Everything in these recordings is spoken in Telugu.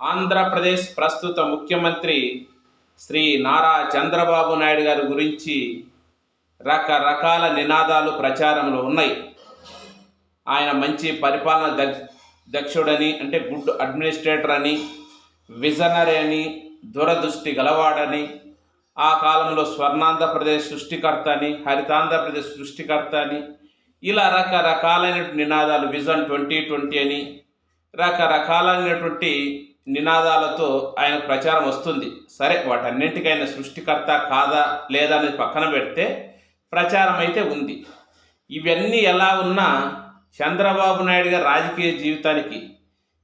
ఆంధ్రప్రదేశ్ ప్రస్తుత ముఖ్యమంత్రి శ్రీ నారా చంద్రబాబు నాయుడు గారి గురించి రకరకాల నినాదాలు ప్రచారంలో ఉన్నాయి. ఆయన మంచి పరిపాలన దక్ష దక్షుడని అంటే గుడ్ అడ్మినిస్ట్రేటర్ అని విజనరీ అని దూరదృష్టి గలవాడని ఆ కాలంలో స్వర్ణాంధ్రప్రదేశ్ సృష్టికర్త అని హరితాంధ్రప్రదేశ్ సృష్టికర్త అని ఇలా రకరకాలైన నినాదాలు విజన్ ట్వంటీ ట్వంటీ అని రకరకాలైనటువంటి నినాదాలతో ఆయన ప్రచారం వస్తుంది. సరే వాటన్నింటికైనా సృష్టికర్త కాదా లేదా అనేది పక్కన పెడితే ప్రచారం అయితే ఉంది. ఇవన్నీ ఎలా ఉన్నా చంద్రబాబు నాయుడు గారి రాజకీయ జీవితానికి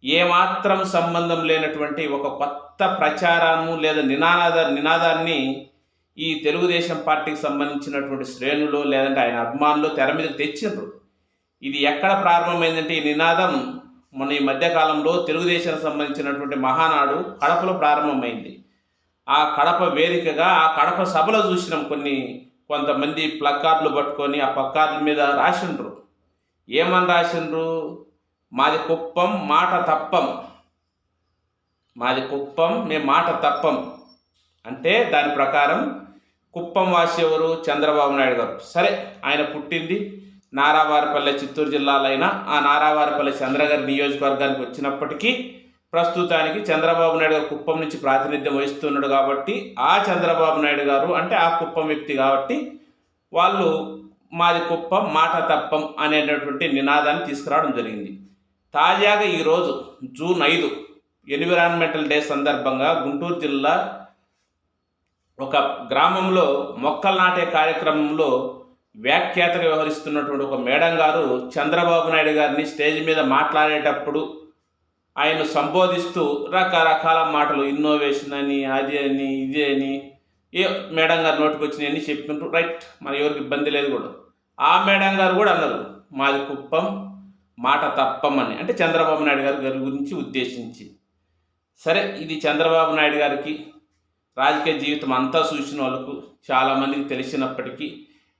ఏమాత్రం సంబంధం లేనటువంటి ఒక కొత్త ప్రచారాన్ని లేదా నినాద నినాదాన్ని ఈ తెలుగుదేశం పార్టీకి సంబంధించినటువంటి శ్రేణులు లేదంటే ఆయన అభిమానులు తెర మీద తెచ్చిండ్రు. ఇది ఎక్కడ ప్రారంభమైందంటే ఈ నినాదం మొన్న ఈ మధ్యకాలంలో తెలుగుదేశానికి సంబంధించినటువంటి మహానాడు కడపలో ప్రారంభమైంది. ఆ కడప వేదికగా ఆ కడప సభలో చూసినాం కొన్ని కొంతమంది ప్లక్కార్డులు పట్టుకొని ఆ ప్లక్కార్డుల మీద రాసిండ్రు. ఏమని రాసిండ్రు? మాది కుప్పం మాట తప్పం. మాది కుప్పం మేము మాట తప్పం. అంటే దాని ప్రకారం కుప్పం వాసి ఎవరు చంద్రబాబు నాయుడు గారు. సరే ఆయన పుట్టింది నారావారిపల్లె చిత్తూరు జిల్లాలో అయినా ఆ నారావారిపల్లె చంద్రగారి నియోజకవర్గానికి వచ్చినప్పటికీ ప్రస్తుతానికి చంద్రబాబు నాయుడు గారు కుప్పం నుంచి ప్రాతినిధ్యం వహిస్తున్నాడు కాబట్టి ఆ చంద్రబాబు నాయుడు గారు అంటే ఆ కుప్పం వ్యక్తి కాబట్టి వాళ్ళు మాది కుప్పం మాట తప్పం అనేటటువంటి నినాదాన్ని తీసుకురావడం జరిగింది. తాజాగా ఈరోజు జూన్ ఐదు ఎన్విరాన్మెంటల్ డే సందర్భంగా గుంటూరు జిల్లా ఒక గ్రామంలో మొక్కలు నాటే కార్యక్రమంలో వ్యాఖ్యాతగా వ్యవహరిస్తున్నటువంటి ఒక మేడం గారు చంద్రబాబు నాయుడు గారిని స్టేజ్ మీద మాట్లాడేటప్పుడు ఆయన సంబోధిస్తూ రకరకాల మాటలు ఇన్నోవేషన్ అని అది అని ఇది అని ఏ మేడం గారు నోటికి అని చెప్పిండ్రు రైట్ మన ఎవరికి ఇబ్బంది లేదు కూడా. ఆ మేడం గారు కూడా అన్నారు మాది కుప్పం మాట తప్పమని అంటే చంద్రబాబు నాయుడు గారి గారి గురించి ఉద్దేశించి. సరే ఇది చంద్రబాబు నాయుడు గారికి రాజకీయ జీవితం అంతా చూసిన వాళ్ళకు చాలామందికి తెలిసినప్పటికీ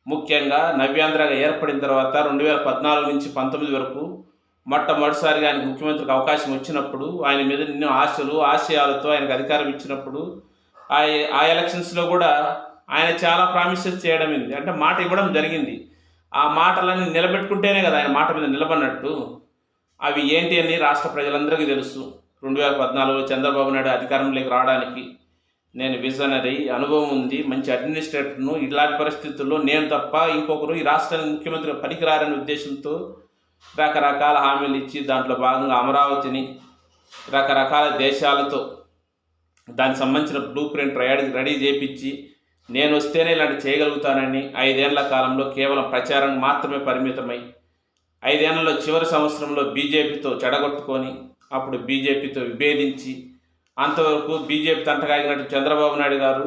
ముఖ్యంగా నవ్యాంధ్రగా ఏర్పడిన తర్వాత రెండు వేల పద్నాలుగు నుంచి పంతొమ్మిది వరకు మొట్టమొదటిసారిగా ఆయన ముఖ్యమంత్రికి అవకాశం వచ్చినప్పుడు ఆయన మీద ఎన్నో ఆశలు ఆశయాలతో ఆయనకు అధికారం ఇచ్చినప్పుడు ఆ ఆ ఎలక్షన్స్లో కూడా ఆయన చాలా ప్రామిసెస్ చేయడం ఏంది? అంటే మాట ఇవ్వడం జరిగింది. ఆ మాటలన్నీ నిలబెట్టుకుంటేనే కదా ఆయన మాట మీద నిలబడినట్టు. అవి ఏంటి అని రాష్ట్ర ప్రజలందరికీ తెలుసు. రెండు వేల పద్నాలుగులో చంద్రబాబు నాయుడు అధికారంలోకి రావడానికి నేను విజనరీ అనుభవం ఉంది. మంచి అడ్మినిస్ట్రేటర్ను ఇలాంటి పరిస్థితుల్లో నేను తప్ప ఇంకొకరు ఈ రాష్ట్రానికి ముఖ్యమంత్రి పనికిరారనే ఉద్దేశంతో రకరకాల హామీలు ఇచ్చి దాంట్లో భాగంగా అమరావతిని రకరకాల దేశాలతో దానికి సంబంధించిన బ్లూ ప్రింట్ రెడీ రెడీ చేపించి నేను వస్తేనే ఇలాంటి చేయగలుగుతానని ఐదేళ్ళ కాలంలో కేవలం ప్రచారం మాత్రమే పరిమితమై ఐదేళ్ళలో చివరి సంవత్సరంలో బీజేపీతో చెడగొట్టుకొని అప్పుడు బీజేపీతో విభేదించి అంతవరకు బీజేపీ తంటగాగినట్టు చంద్రబాబు నాయుడు గారు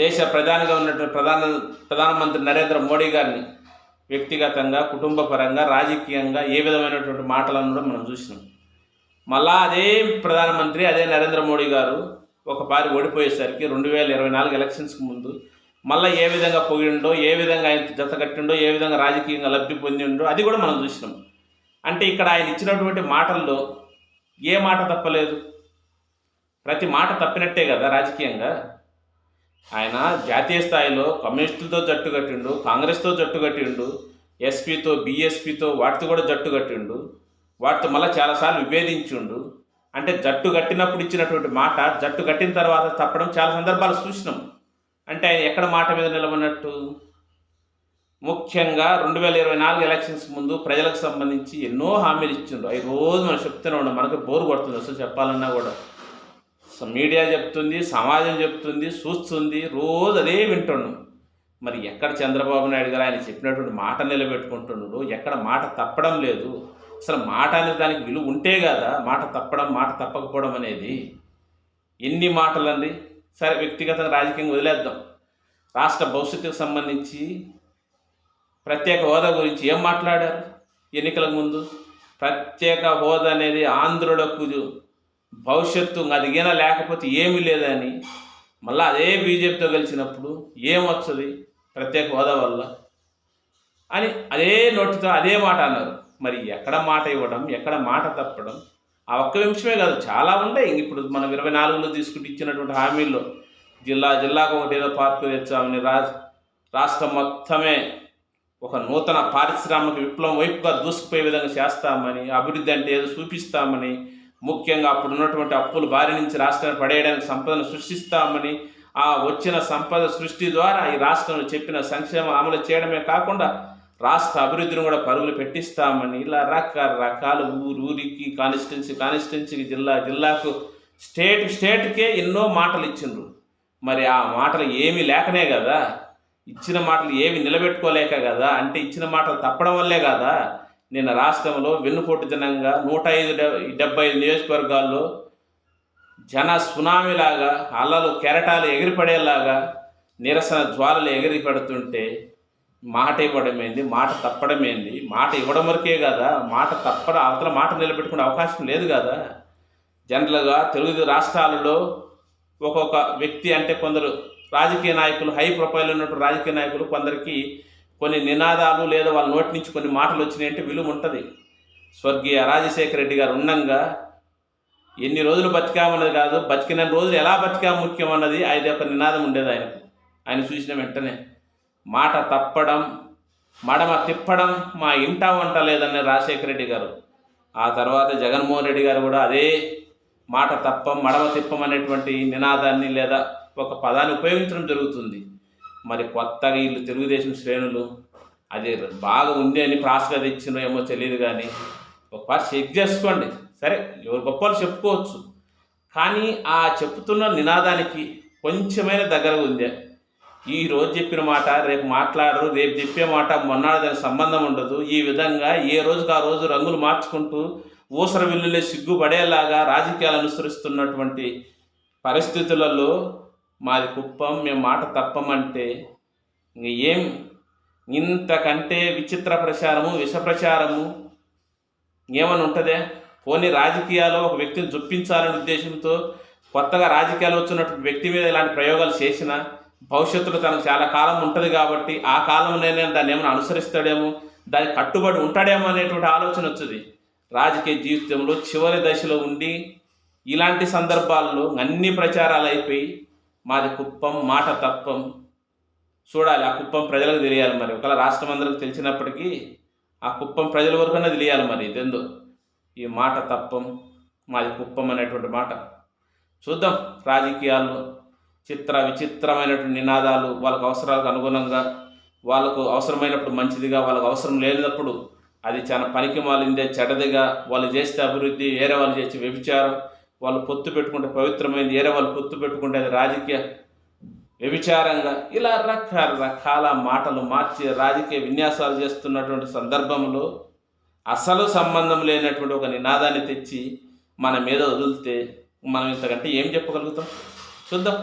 దేశ ప్రధానిగా ఉన్నటువంటి ప్రధాన ప్రధానమంత్రి నరేంద్ర మోడీ గారిని వ్యక్తిగతంగా కుటుంబ పరంగా రాజకీయంగా ఏ విధమైనటువంటి మాటలను కూడా మనం చూసినాం. మళ్ళా అదే ప్రధానమంత్రి అదే నరేంద్ర మోడీ గారు ఒక పారి ఓడిపోయేసరికి రెండు వేల ఇరవై నాలుగు ఎలక్షన్స్కి ముందు మళ్ళీ ఏ విధంగా పొగిండో ఏ విధంగా ఆయన జత కట్టిండో ఏ విధంగా రాజకీయంగా లబ్ధి పొందిండో అది కూడా మనం చూసినాం. అంటే ఇక్కడ ఆయన ఇచ్చినటువంటి మాటల్లో ఏ మాట తప్పలేదు. ప్రతి మాట తప్పినట్టే కదా రాజకీయంగా? ఆయన జాతీయ స్థాయిలో కమ్యూనిస్టులతో జట్టు కట్టిండు కాంగ్రెస్తో జట్టు కట్టిండు ఎస్పీతో బీఎస్పీతో వాటితో కూడా జట్టు కట్టిండు వాటితో మళ్ళీ చాలాసార్లు విభేదించిండు. అంటే జట్టు కట్టినప్పుడు ఇచ్చినటువంటి మాట జట్టు కట్టిన తర్వాత తప్పడం చాలా సందర్భాలు చూసినాం. అంటే ఆయన ఎక్కడ మాట మీద నిలబడినట్టు? ముఖ్యంగా రెండు వేల ఇరవై నాలుగు ఎలక్షన్స్ ముందు ప్రజలకు సంబంధించి ఎన్నో హామీలు ఇచ్చిండ్రు అవి రోజు మనం చెప్తూనే ఉండం మనకు బోరు కొడుతుంది అసలు చెప్పాలన్నా కూడా. మీడియా చెప్తుంది సమాజం చెప్తుంది చూస్తుంది రోజు అదే వింటున్నాం మరి ఎక్కడ చంద్రబాబు నాయుడు గారు ఆయన చెప్పినటువంటి మాట నిలబెట్టుకుంటున్నాడు ఎక్కడ మాట తప్పడం లేదు. అసలు మాట అనేది దానికి విలువ ఉంటే కదా మాట తప్పడం మాట తప్పకపోవడం అనేది. ఎన్ని మాటలండి? సరే వ్యక్తిగతంగా రాజకీయంగా వదిలేద్దాం. రాష్ట్ర భవిష్యత్తుకు సంబంధించి ప్రత్యేక హోదా గురించి ఏం మాట్లాడారు? ఎన్నికల ముందు ప్రత్యేక హోదా అనేది ఆంధ్రులకు భవిష్యత్తు అదిగినా లేకపోతే ఏమీ లేదని మళ్ళీ అదే బీజేపీతో కలిసినప్పుడు ఏమొస్తుంది ప్రత్యేక హోదా వల్ల అని అదే నోటితో అదే మాట అన్నారు. మరి ఎక్కడ మాట ఇవ్వడం ఎక్కడ మాట తప్పడం ఆ ఒక్క నిమిషమే కాదు చాలా ఉంటాయి ఇప్పుడు మనం ఇరవై నాలుగులో తీసుకుంటూ ఇచ్చినటువంటి హామీల్లో జిల్లా జిల్లాకు ఒకటి ఏదో పార్కు తెచ్చామని రా రాష్ట్రం మొత్తమే ఒక నూతన పారిశ్రామిక విప్లవం వైపుగా దూసుకుపోయే విధంగా చేస్తామని అభివృద్ధి అంటే ఏదో చూపిస్తామని ముఖ్యంగా అప్పుడు ఉన్నటువంటి అప్పులు బారి నుంచి రాష్ట్రాన్ని పడేయడానికి సంపదను సృష్టిస్తామని ఆ వచ్చిన సంపద సృష్టి ద్వారా ఈ రాష్ట్రంలో చెప్పిన సంక్షేమం అమలు చేయడమే కాకుండా రాష్ట్ర అభివృద్ధిని కూడా పరుగులు పెట్టిస్తామని ఇలా రకరకాల ఊరు ఊరికి కాన్స్టిట్యున్సీ కాన్స్టిట్యున్సీకి జిల్లా జిల్లాకు స్టేట్ స్టేట్కే ఎన్నో మాటలు ఇచ్చిండ్రు. మరి ఆ మాటలు ఏమీ లేకనే కదా. ఇచ్చిన మాటలు ఏమి నిలబెట్టుకోలేక కదా. అంటే ఇచ్చిన మాటలు తప్పడం వల్లే కదా. నిన్న రాష్ట్రంలో వెన్నుపోటు జనంగా నూట ఐదు డెబ్బై ఐదు నియోజకవర్గాల్లో జన సునామీలాగా అల్లలు కెరటాలు ఎగిరిపడేలాగా నిరసన జ్వాలలు ఎగిరిపడుతుంటే మాట ఇవ్వడమేంది? మాట తప్పడమేంది? మాట ఇవ్వడం వరకే కదా? మాట తప్పడం అవతల మాట నిలబెట్టుకునే అవకాశం లేదు కదా? జనరల్గా తెలుగు రాష్ట్రాలలో ఒక్కొక్క వ్యక్తి అంటే కొందరు రాజకీయ నాయకులు హై ప్రొఫైల్ ఉన్నటువంటి రాజకీయ నాయకులు కొందరికి కొన్ని నినాదాలు లేదా వాళ్ళ నోటి నుంచి కొన్ని మాటలు వచ్చినాయంటే విలువ ఉంటుంది. స్వర్గీయ రాజశేఖర రెడ్డి గారు ఉండంగా ఎన్ని రోజులు బతికామన్నది కాదు బతికిన రోజులు ఎలా బతికాము ముఖ్యం అన్నది ఆయన యొక్క నినాదం ఉండేది ఆయనకు. ఆయన చూసిన వెంటనే మాట తప్పడం మడమ తిప్పడం మా ఇంట వంట లేదన్న రాజశేఖర రెడ్డి గారు. ఆ తర్వాత జగన్మోహన్ రెడ్డి గారు కూడా అదే మాట తప్పం మడమ తిప్పం అనేటువంటి నినాదాన్ని లేదా ఒక పదాన్ని ఉపయోగించడం జరుగుతుంది. మరి కొత్తగా వీళ్ళు తెలుగుదేశం శ్రేణులు అది బాగా ఉంది అని ప్రాసగా తెచ్చినో ఏమో తెలియదు కానీ ఒకసారి చెక్ చేసుకోండి. సరే ఎవరు గొప్పలు చెప్పుకోవచ్చు. కానీ ఆ చెప్తున్న నినాదానికి కొంచెమైన దగ్గర ఉంది. ఈ రోజు చెప్పిన మాట రేపు మాట్లాడరు రేపు చెప్పే మాట మొన్నాడు దానికి సంబంధం ఉండదు. ఈ విధంగా ఏ రోజుకు ఆ రోజు రంగులు మార్చుకుంటూ ఊసర విల్లులే సిగ్గుపడేలాగా రాజకీయాలు అనుసరిస్తున్నటువంటి పరిస్థితులలో మాది కుప్పం మేము మాట తప్పమంటే ఇంక ఏం ఇంతకంటే విచిత్ర ప్రచారము విష ప్రచారము ఏమని ఉంటుందే? పోనీ రాజకీయాల్లో ఒక వ్యక్తిని చొప్పించాలనే ఉద్దేశంతో కొత్తగా రాజకీయాలు వచ్చినటువంటి వ్యక్తి మీద ఇలాంటి ప్రయోగాలు చేసినా భవిష్యత్తులో తనకు చాలా కాలం ఉంటుంది కాబట్టి ఆ కాలంలోనే దాన్ని ఏమైనా అనుసరిస్తాడేమో దానికి కట్టుబడి ఉంటాడేమో అనేటువంటి ఆలోచన వచ్చింది. రాజకీయ జీవితంలో చివరి దశలో ఉండి ఇలాంటి సందర్భాల్లో అన్ని ప్రచారాలు అయిపోయి మాది కుప్పం మాట తప్పం. చూడాలి ఆ కుప్పం ప్రజలకు తెలియాలి మరి. ఒకవేళ రాష్ట్రం అందరికి తెలిసినప్పటికీ ఆ కుప్పం ప్రజల వరకన్నా తెలియాలి మరి. ఇదెందో? ఈ మాట తప్పం మాది కుప్పం అనేటువంటి మాట. చూద్దాం రాజకీయాల్లో చిత్ర విచిత్రమైనటువంటి నినాదాలు వాళ్ళకు అవసరాలకు అనుగుణంగా వాళ్ళకు అవసరమైనప్పుడు మంచిదిగా వాళ్ళకు అవసరం లేనప్పుడు అది చాలా పనికి మాలిందే చెడ్డదిగా. వాళ్ళు చేస్తే అభివృద్ధి వేరే వాళ్ళు చేసి వ్యభిచారం వాళ్ళు పొత్తు పెట్టుకుంటే పవిత్రమైంది ఏరే వాళ్ళు పొత్తు పెట్టుకుంటే అది రాజకీయ వ్యభిచారంగా ఇలా రకరకాల మాటలు మార్చి రాజకీయ విన్యాసాలు చేస్తున్నటువంటి సందర్భంలో అసలు సంబంధం లేనటువంటి ఒక నినాదాన్ని తెచ్చి మన మీద వదిలితే మనం ఇంతకంటే ఏం చెప్పగలుగుతాం? చూద్దాం.